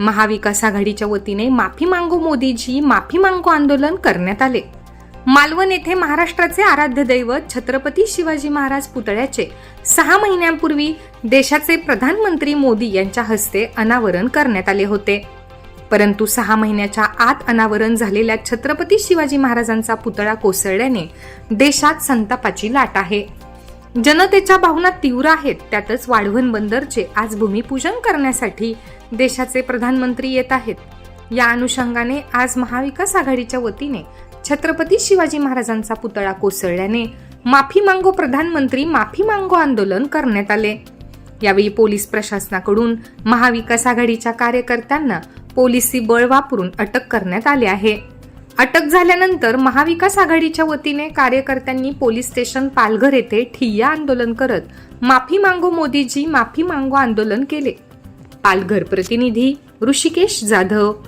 महाविकास आघाडीच्या वतीने माफी मागो मोदीजी माफी मागो आंदोलन करण्यात आले. मालवण येथे महाराष्ट्राचे आराध्य दैवत छत्रपती शिवाजी महाराज पुतळ्याचे सहा महिन्यांपूर्वी देशाचे प्रधानमंत्री मोदी यांच्या हस्ते अनावरण करण्यात आले होते. परंतु सहा महिन्याच्या आत अनावरण झालेल्या छत्रपती शिवाजी महाराजांचा पुतळा कोसळल्याने देशात संतापाची लाट आहे. जनतेच्या भावना तीव्र आहेत त्यातच वाढवण बंदरचे आज भूमिपूजन करण्यासाठी देशाचे प्रधानमंत्री येत आहेत. या अनुषंगाने आज महाविकास आघाडीच्या वतीने छत्रपती शिवाजी महाराजांचा पुतळा कोसळल्याने माफी मांगो प्रधानमंत्री माफी मांगो आंदोलन करण्यात आले. यावेळी पोलीस प्रशासनाकडून महाविकास आघाडीच्या कार्यकर्त्यांना पोलिसी बळ वापरून अटक करण्यात आले आहे. अटक झाल्यानंतर महाविकास आघाडीच्या वतीने कार्यकर्त्यांनी पोलीस स्टेशन पालघर येथे ठिय्या आंदोलन करत माफी मांगो मोदीजी माफी मांगो आंदोलन केले. पालघर प्रतिनिधी ऋषिकेश जाधव